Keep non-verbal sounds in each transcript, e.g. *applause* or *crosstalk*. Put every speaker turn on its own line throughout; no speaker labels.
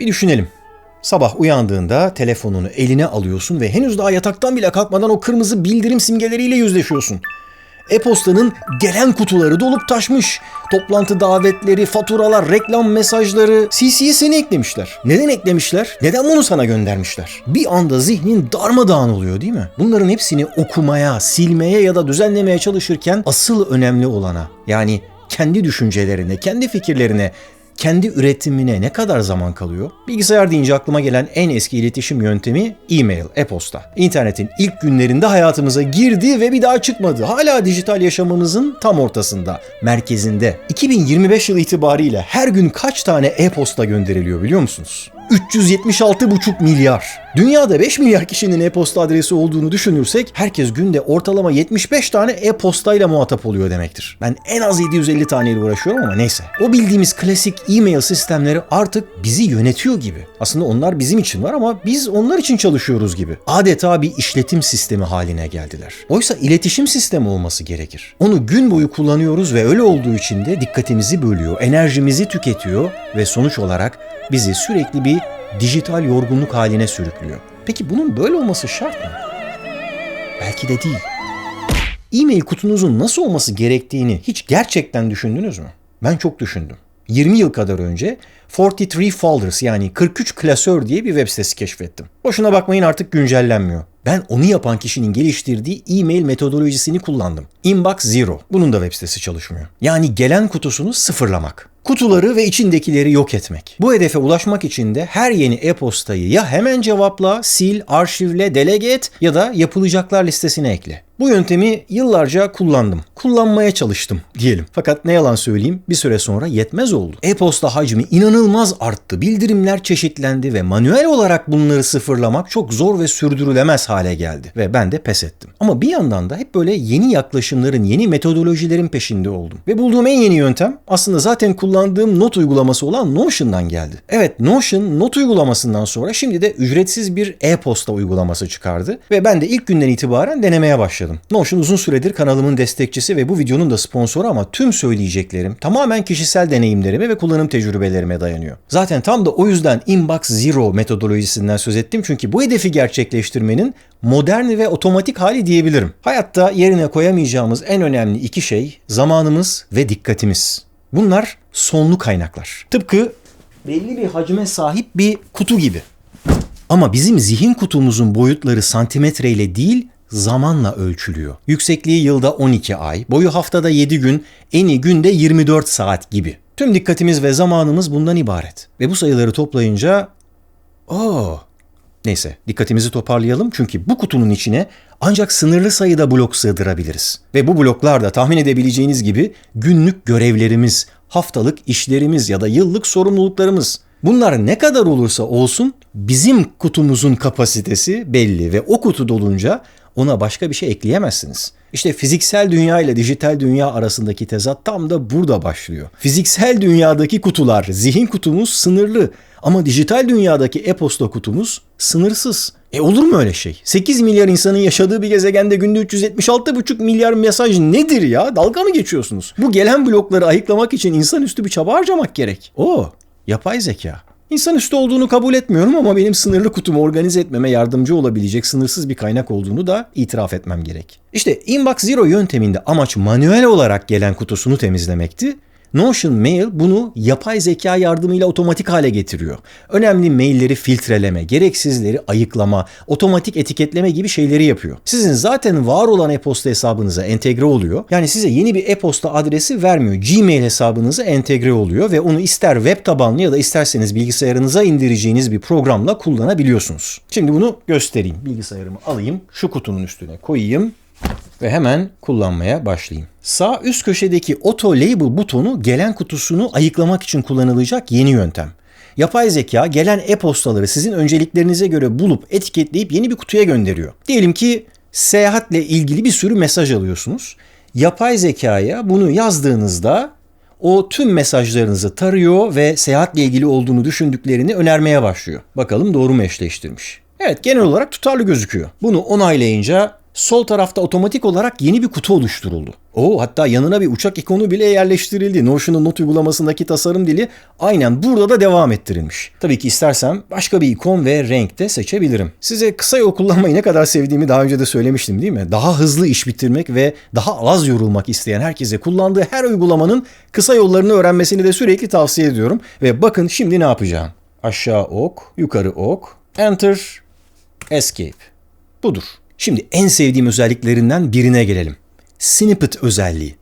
Bir düşünelim. Sabah uyandığında telefonunu eline alıyorsun ve henüz daha yataktan bile kalkmadan o kırmızı bildirim simgeleriyle yüzleşiyorsun. E-postanın gelen kutuları dolup taşmış. Toplantı davetleri, faturalar, reklam mesajları, CC'ye seni eklemişler. Neden eklemişler? Neden bunu sana göndermişler? Bir anda zihnin darmadağın oluyor değil mi? Bunların hepsini okumaya, silmeye ya da düzenlemeye çalışırken asıl önemli olana yani kendi düşüncelerine, kendi fikirlerine, kendi üretimine ne kadar zaman kalıyor? Bilgisayar deyince aklıma gelen en eski iletişim yöntemi e-mail, e-posta. İnternetin ilk günlerinde hayatımıza girdi ve bir daha çıkmadı. Hala dijital yaşamımızın tam ortasında, merkezinde. 2025 yılı itibariyle her gün kaç tane e-posta gönderiliyor biliyor musunuz? 376,5 milyar. Dünyada 5 milyar kişinin e-posta adresi olduğunu düşünürsek herkes günde ortalama 75 tane e-postayla muhatap oluyor demektir. Ben en az 750 taneyle uğraşıyorum ama neyse. O bildiğimiz klasik e-mail sistemleri artık bizi yönetiyor gibi. Aslında onlar bizim için var ama biz onlar için çalışıyoruz gibi. Adeta bir işletim sistemi haline geldiler. Oysa iletişim sistemi olması gerekir. Onu gün boyu kullanıyoruz ve öyle olduğu için de dikkatimizi bölüyor, enerjimizi tüketiyor ve sonuç olarak bizi sürekli bir dijital yorgunluk haline sürüklüyor. Peki bunun böyle olması şart mı? Belki de değil. E-mail kutunuzun nasıl olması gerektiğini hiç gerçekten düşündünüz mü? Ben çok düşündüm. 20 yıl kadar önce 43 Folders yani 43 klasör diye bir web sitesi keşfettim. Boşuna bakmayın artık güncellenmiyor. Ben onu yapan kişinin geliştirdiği e-mail metodolojisini kullandım. Inbox Zero. Bunun da web sitesi çalışmıyor. Yani gelen kutusunu sıfırlamak. Kutuları ve içindekileri yok etmek. Bu hedefe ulaşmak için de her yeni e-postayı ya hemen cevapla, sil, arşivle, delege et ya da yapılacaklar listesine ekle. Bu yöntemi yıllarca kullandım. Kullanmaya çalıştım diyelim. Fakat ne yalan söyleyeyim bir süre sonra yetmez oldu. E-posta hacmi inanılmaz arttı. Bildirimler çeşitlendi ve manuel olarak bunları sıfırlamak çok zor ve sürdürülemez hale geldi. Ve ben de pes ettim. Ama bir yandan da hep böyle yeni yaklaşımların, yeni metodolojilerin peşinde oldum. Ve bulduğum en yeni yöntem aslında zaten kullandığım not uygulaması olan Notion'dan geldi. Evet Notion not uygulamasından sonra şimdi de ücretsiz bir e-posta uygulaması çıkardı. Ve ben de ilk günden itibaren denemeye başladım. Notion uzun süredir kanalımın destekçisi ve bu videonun da sponsoru ama tüm söyleyeceklerim tamamen kişisel deneyimlerime ve kullanım tecrübelerime dayanıyor. Zaten tam da o yüzden Inbox Zero metodolojisinden söz ettim çünkü bu hedefi gerçekleştirmenin modern ve otomatik hali diyebilirim. Hayatta yerine koyamayacağımız en önemli iki şey zamanımız ve dikkatimiz. Bunlar sonlu kaynaklar. Tıpkı belli bir hacme sahip bir kutu gibi. Ama bizim zihin kutumuzun boyutları santimetreyle değil, zamanla ölçülüyor. Yüksekliği yılda 12 ay, boyu haftada 7 gün, eni günde 24 saat gibi. Tüm dikkatimiz ve zamanımız bundan ibaret. Ve bu sayıları toplayınca... Oo, Neyse dikkatimizi toparlayalım çünkü bu kutunun içine ancak sınırlı sayıda blok sığdırabiliriz. Ve bu bloklar da tahmin edebileceğiniz gibi günlük görevlerimiz, haftalık işlerimiz ya da yıllık sorumluluklarımız. Bunlar ne kadar olursa olsun bizim kutumuzun kapasitesi belli ve o kutu dolunca ona başka bir şey ekleyemezsiniz. İşte fiziksel dünya ile dijital dünya arasındaki tezat tam da burada başlıyor. Fiziksel dünyadaki kutular, zihin kutumuz sınırlı ama dijital dünyadaki e-posta kutumuz sınırsız. E olur mu öyle şey? 8 milyar insanın yaşadığı bir gezegende günde 376,5 milyar mesaj nedir ya? Dalga mı geçiyorsunuz? Bu gelen blokları ayıklamak için insanüstü bir çaba harcamak gerek. O yapay zeka. İnsanüstü olduğunu kabul etmiyorum ama benim sınırlı kutumu organize etmeme yardımcı olabilecek sınırsız bir kaynak olduğunu da itiraf etmem gerek. İşte Inbox Zero yönteminde amaç manuel olarak gelen kutusunu temizlemekti Notion Mail bunu yapay zeka yardımıyla otomatik hale getiriyor. Önemli mailleri filtreleme, gereksizleri ayıklama, otomatik etiketleme gibi şeyleri yapıyor. Sizin zaten var olan e-posta hesabınıza entegre oluyor. Yani size yeni bir e-posta adresi vermiyor. Gmail hesabınıza entegre oluyor ve onu ister web tabanlı ya da isterseniz bilgisayarınıza indireceğiniz bir programla kullanabiliyorsunuz. Şimdi bunu göstereyim. Bilgisayarımı alayım, şu kutunun üstüne koyayım ve hemen kullanmaya başlayayım. Sağ üst köşedeki Auto Label butonu gelen kutusunu ayıklamak için kullanılacak yeni yöntem. Yapay zeka gelen e-postaları sizin önceliklerinize göre bulup etiketleyip yeni bir kutuya gönderiyor. Diyelim ki seyahatle ilgili bir sürü mesaj alıyorsunuz. Yapay zekaya bunu yazdığınızda o tüm mesajlarınızı tarıyor ve seyahatle ilgili olduğunu düşündüklerini önermeye başlıyor. Bakalım doğru mu eşleştirmiş? Evet genel olarak tutarlı gözüküyor. Bunu onaylayınca sol tarafta otomatik olarak yeni bir kutu oluşturuldu. Oo hatta yanına bir uçak ikonu bile yerleştirildi. Notion'un not uygulamasındaki tasarım dili aynen burada da devam ettirilmiş. Tabii ki istersem başka bir ikon ve renk de seçebilirim. Size kısa yol kullanmayı ne kadar sevdiğimi daha önce de söylemiştim değil mi? Daha hızlı iş bitirmek ve daha az yorulmak isteyen herkese kullandığı her uygulamanın kısa yollarını öğrenmesini de sürekli tavsiye ediyorum. Ve bakın şimdi ne yapacağım. Aşağı ok, yukarı ok, enter, escape. Budur. Şimdi en sevdiğim özelliklerinden birine gelelim. Snippet özelliği.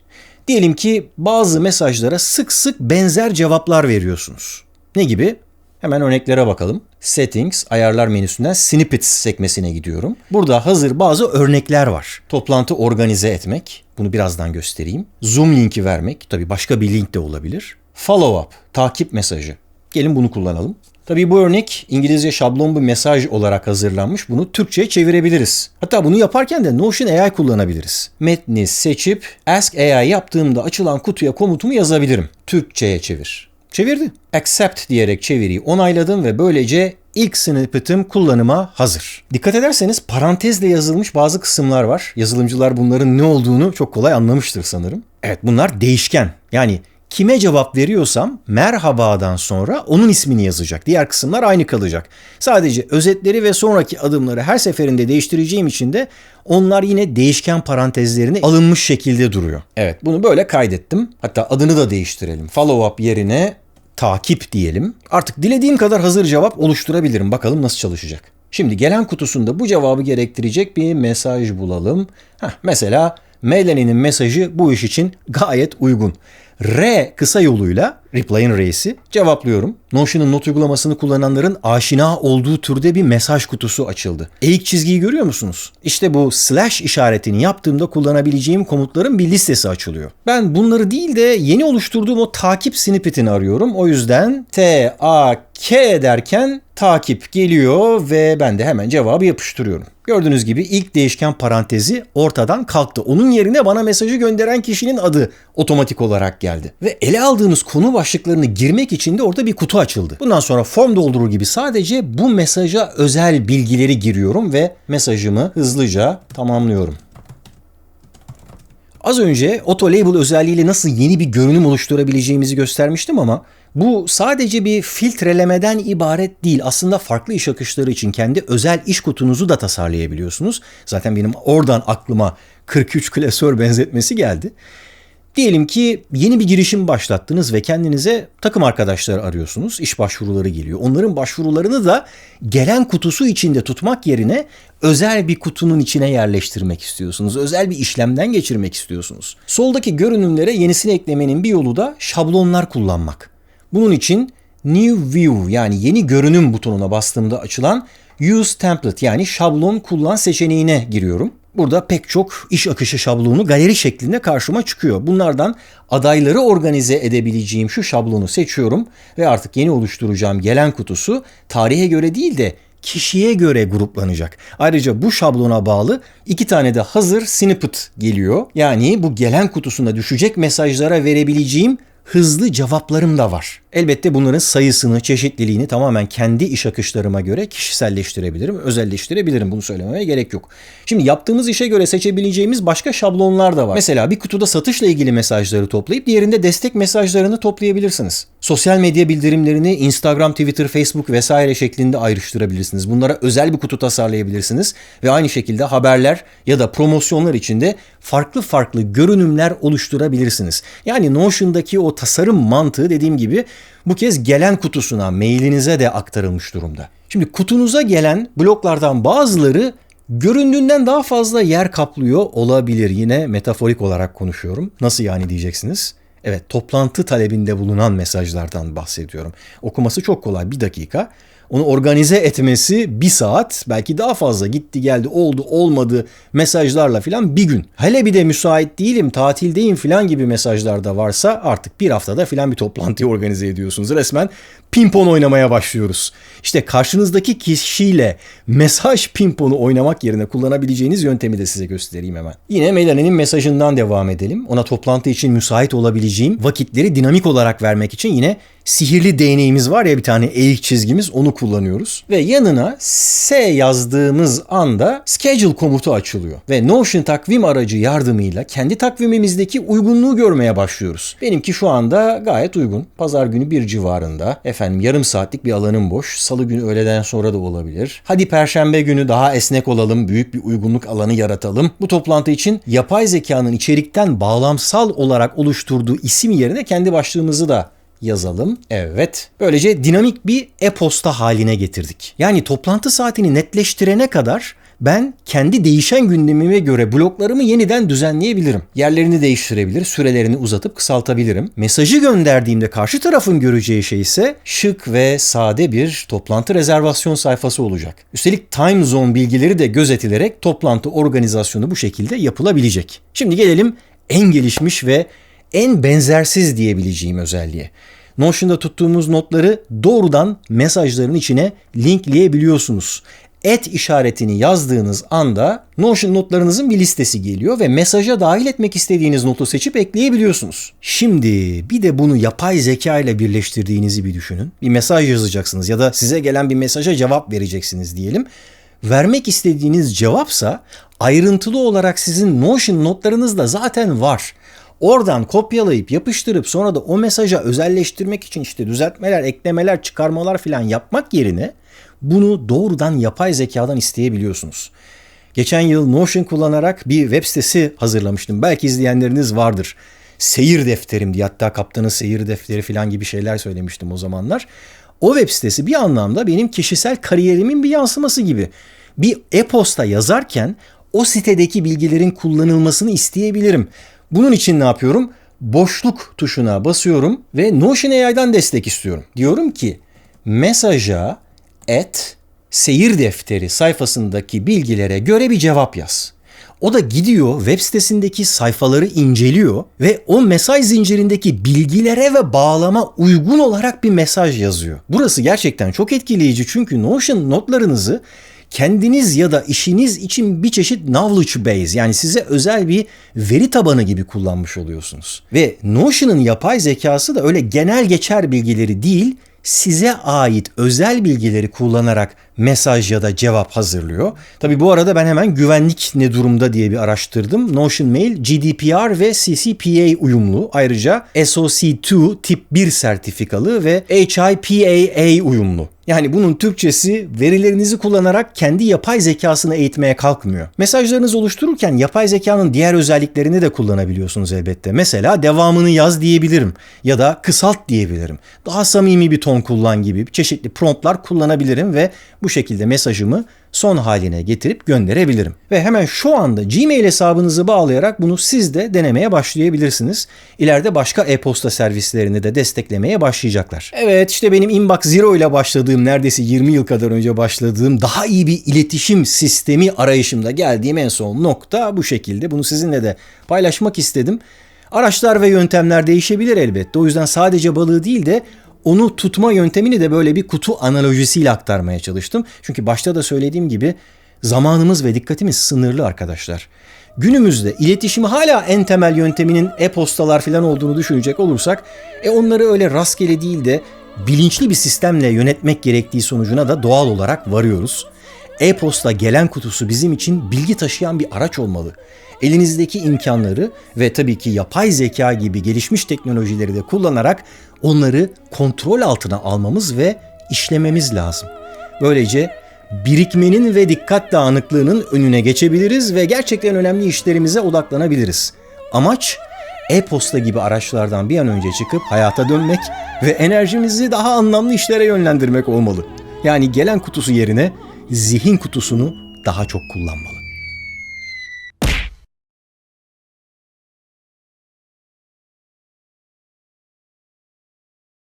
Diyelim ki bazı mesajlara sık sık benzer cevaplar veriyorsunuz. Ne gibi? Hemen örneklere bakalım. Settings, ayarlar menüsünden Snippets sekmesine gidiyorum. Burada hazır bazı örnekler var. Toplantı organize etmek, bunu birazdan göstereyim. Zoom linki vermek, tabii başka bir link de olabilir. Follow up, takip mesajı. Gelin bunu kullanalım. Tabii bu örnek İngilizce şablon bir mesaj olarak hazırlanmış. Bunu Türkçe'ye çevirebiliriz. Hatta bunu yaparken de Notion AI kullanabiliriz. Metni seçip Ask AI yaptığımda açılan kutuya komutumu yazabilirim. Türkçe'ye çevir. Çevirdi. Accept diyerek çeviriyi onayladım ve böylece ilk snippet'im kullanıma hazır. Dikkat ederseniz parantezle yazılmış bazı kısımlar var. Yazılımcılar bunların ne olduğunu çok kolay anlamıştır sanırım. Evet bunlar değişken. Yani kime cevap veriyorsam merhabadan sonra onun ismini yazacak. Diğer kısımlar aynı kalacak. Sadece özetleri ve sonraki adımları her seferinde değiştireceğim için de onlar yine değişken parantezlerini alınmış şekilde duruyor. Evet bunu böyle kaydettim. Hatta adını da değiştirelim. Follow up yerine takip diyelim. Artık dilediğim kadar hazır cevap oluşturabilirim. Bakalım nasıl çalışacak. Şimdi gelen kutusunda bu cevabı gerektirecek bir mesaj bulalım. Heh, mesela Melanie'nin mesajı bu iş için gayet uygun. R kısa yoluyla reply'in R'si cevaplıyorum. Notion'un not uygulamasını kullananların aşina olduğu türde bir mesaj kutusu açıldı. Eğik çizgiyi görüyor musunuz? İşte bu slash işaretini yaptığımda kullanabileceğim komutların bir listesi açılıyor. Ben bunları değil de yeni oluşturduğum o takip snippetini arıyorum. O yüzden T, A, K derken takip geliyor ve ben de hemen cevabı yapıştırıyorum. Gördüğünüz gibi ilk değişken parantezi ortadan kalktı. Onun yerine bana mesajı gönderen kişinin adı otomatik olarak geldi. Ve ele aldığımız konu başlıklarını girmek için de orada bir kutu açıldı. Bundan sonra form doldurur gibi sadece bu mesaja özel bilgileri giriyorum ve mesajımı hızlıca tamamlıyorum. Az önce Auto Label özelliğiyle nasıl yeni bir görünüm oluşturabileceğimizi göstermiştim ama bu sadece bir filtrelemeden ibaret değil. Aslında farklı iş akışları için kendi özel iş kutunuzu da tasarlayabiliyorsunuz. Zaten benim oradan aklıma 43 klasör benzetmesi geldi. Diyelim ki yeni bir girişim başlattınız ve kendinize takım arkadaşları arıyorsunuz. İş başvuruları geliyor. Onların başvurularını da gelen kutusu içinde tutmak yerine özel bir kutunun içine yerleştirmek istiyorsunuz. Özel bir işlemden geçirmek istiyorsunuz. Soldaki görünümlere yenisini eklemenin bir yolu da şablonlar kullanmak. Bunun için New View yani yeni görünüm butonuna bastığımda açılan Use Template yani şablon kullan seçeneğine giriyorum. Burada pek çok iş akışı şablonu galeri şeklinde karşıma çıkıyor. Bunlardan adayları organize edebileceğim şu şablonu seçiyorum ve artık yeni oluşturacağım gelen kutusu tarihe göre değil de kişiye göre gruplanacak. Ayrıca bu şablona bağlı iki tane de hazır snippet geliyor. Yani bu gelen kutusuna düşecek mesajlara verebileceğim hızlı cevaplarım da var. Elbette bunların sayısını, çeşitliliğini tamamen kendi iş akışlarıma göre kişiselleştirebilirim, özelleştirebilirim. Bunu söylemeye gerek yok. Şimdi yaptığımız işe göre seçebileceğimiz başka şablonlar da var. Mesela bir kutuda satışla ilgili mesajları toplayıp diğerinde destek mesajlarını toplayabilirsiniz. Sosyal medya bildirimlerini Instagram, Twitter, Facebook vesaire şeklinde ayrıştırabilirsiniz. Bunlara özel bir kutu tasarlayabilirsiniz ve aynı şekilde haberler ya da promosyonlar içinde farklı farklı görünümler oluşturabilirsiniz. Yani Notion'daki o tasarım mantığı dediğim gibi bu kez gelen kutusuna, mailinize de aktarılmış durumda. Şimdi kutunuza gelen bloklardan bazıları göründüğünden daha fazla yer kaplıyor olabilir. Yine metaforik olarak konuşuyorum. Nasıl yani diyeceksiniz? Evet, toplantı talebinde bulunan mesajlardan bahsediyorum. Okuması çok kolay, bir dakika. Onu organize etmesi bir saat belki daha fazla gitti geldi oldu olmadı mesajlarla filan bir gün. Hele bir de müsait değilim tatildeyim filan gibi mesajlar da varsa artık bir haftada filan bir toplantıyı *laughs* organize ediyorsunuz. Resmen pimpon oynamaya başlıyoruz. İşte karşınızdaki kişiyle mesaj pimponu oynamak yerine kullanabileceğiniz yöntemi de size göstereyim hemen. Yine Melanie'nin mesajından devam edelim. Ona toplantı için müsait olabileceğim vakitleri dinamik olarak vermek için yine sihirli değneğimiz var ya bir tane eğik çizgimiz onu kullanıyoruz. Ve yanına S yazdığımız anda schedule komutu açılıyor. Ve Notion takvim aracı yardımıyla kendi takvimimizdeki uygunluğu görmeye başlıyoruz. Benimki şu anda gayet uygun. Pazar günü bir civarında. Efendim yarım saatlik bir alanım boş. Salı günü öğleden sonra da olabilir. Hadi perşembe günü daha esnek olalım. Büyük bir uygunluk alanı yaratalım. Bu toplantı için yapay zekanın içerikten bağlamsal olarak oluşturduğu isim yerine kendi başlığımızı da yazalım. Evet. Böylece dinamik bir e-posta haline getirdik. Yani toplantı saatini netleştirene kadar ben kendi değişen gündemime göre bloklarımı yeniden düzenleyebilirim. Yerlerini değiştirebilir, sürelerini uzatıp kısaltabilirim. Mesajı gönderdiğimde karşı tarafın göreceği şey ise şık ve sade bir toplantı rezervasyon sayfası olacak. Üstelik time zone bilgileri de gözetilerek toplantı organizasyonu bu şekilde yapılabilecek. Şimdi gelelim en gelişmiş ve en benzersiz diyebileceğim özelliğe. Notion'da tuttuğumuz notları doğrudan mesajların içine linkleyebiliyorsunuz. Et işaretini yazdığınız anda Notion notlarınızın bir listesi geliyor ve mesaja dahil etmek istediğiniz notu seçip ekleyebiliyorsunuz. Şimdi bir de bunu yapay zeka ile birleştirdiğinizi bir düşünün. Bir mesaj yazacaksınız ya da size gelen bir mesaja cevap vereceksiniz diyelim. Vermek istediğiniz cevapsa ayrıntılı olarak sizin Notion notlarınızda zaten var. Oradan kopyalayıp yapıştırıp sonra da o mesaja özelleştirmek için işte düzeltmeler, eklemeler, çıkarmalar falan yapmak yerine bunu doğrudan yapay zekadan isteyebiliyorsunuz. Geçen yıl Notion kullanarak bir web sitesi hazırlamıştım. Belki izleyenleriniz vardır. Seyir defterim diye hatta kaptanın seyir defteri falan gibi şeyler söylemiştim o zamanlar. O web sitesi bir anlamda benim kişisel kariyerimin bir yansıması gibi. Bir e-posta yazarken o sitedeki bilgilerin kullanılmasını isteyebilirim. Bunun için ne yapıyorum? Boşluk tuşuna basıyorum ve Notion AI'dan destek istiyorum. Diyorum ki mesaja et seyir defteri sayfasındaki bilgilere göre bir cevap yaz. O da gidiyor web sitesindeki sayfaları inceliyor ve o mesaj zincirindeki bilgilere ve bağlama uygun olarak bir mesaj yazıyor. Burası gerçekten çok etkileyici çünkü Notion notlarınızı kendiniz ya da işiniz için bir çeşit knowledge base yani size özel bir veri tabanı gibi kullanmış oluyorsunuz. Ve Notion'ın yapay zekası da öyle genel geçer bilgileri değil, size ait özel bilgileri kullanarak mesaj ya da cevap hazırlıyor. Tabi bu arada ben hemen güvenlik ne durumda diye bir araştırdım. Notion Mail GDPR ve CCPA uyumlu. Ayrıca SOC2 tip 1 sertifikalı ve HIPAA uyumlu. Yani bunun Türkçesi verilerinizi kullanarak kendi yapay zekasını eğitmeye kalkmıyor. Mesajlarınızı oluştururken yapay zekanın diğer özelliklerini de kullanabiliyorsunuz elbette. Mesela devamını yaz diyebilirim ya da kısalt diyebilirim. Daha samimi bir ton kullan gibi çeşitli promptlar kullanabilirim ve bu şekilde mesajımı son haline getirip gönderebilirim. Ve hemen şu anda Gmail hesabınızı bağlayarak bunu siz de denemeye başlayabilirsiniz. İleride başka e-posta servislerini de desteklemeye başlayacaklar. Evet işte benim Inbox Zero ile başladığım neredeyse 20 yıl kadar önce başladığım daha iyi bir iletişim sistemi arayışımda geldiğim en son nokta bu şekilde. Bunu sizinle de paylaşmak istedim. Araçlar ve yöntemler değişebilir elbette. O yüzden sadece balığı değil de onu tutma yöntemini de böyle bir kutu analojisiyle aktarmaya çalıştım. Çünkü başta da söylediğim gibi zamanımız ve dikkatimiz sınırlı arkadaşlar. Günümüzde iletişimi hala en temel yönteminin e-postalar falan olduğunu düşünecek olursak e onları öyle rastgele değil de bilinçli bir sistemle yönetmek gerektiği sonucuna da doğal olarak varıyoruz. E-posta gelen kutusu bizim için bilgi taşıyan bir araç olmalı. Elinizdeki imkanları ve tabii ki yapay zeka gibi gelişmiş teknolojileri de kullanarak onları kontrol altına almamız ve işlememiz lazım. Böylece birikmenin ve dikkat dağınıklığının önüne geçebiliriz ve gerçekten önemli işlerimize odaklanabiliriz. Amaç e-posta gibi araçlardan bir an önce çıkıp hayata dönmek ve enerjimizi daha anlamlı işlere yönlendirmek olmalı. Yani gelen kutusu yerine zihin kutusunu daha çok kullanmalı.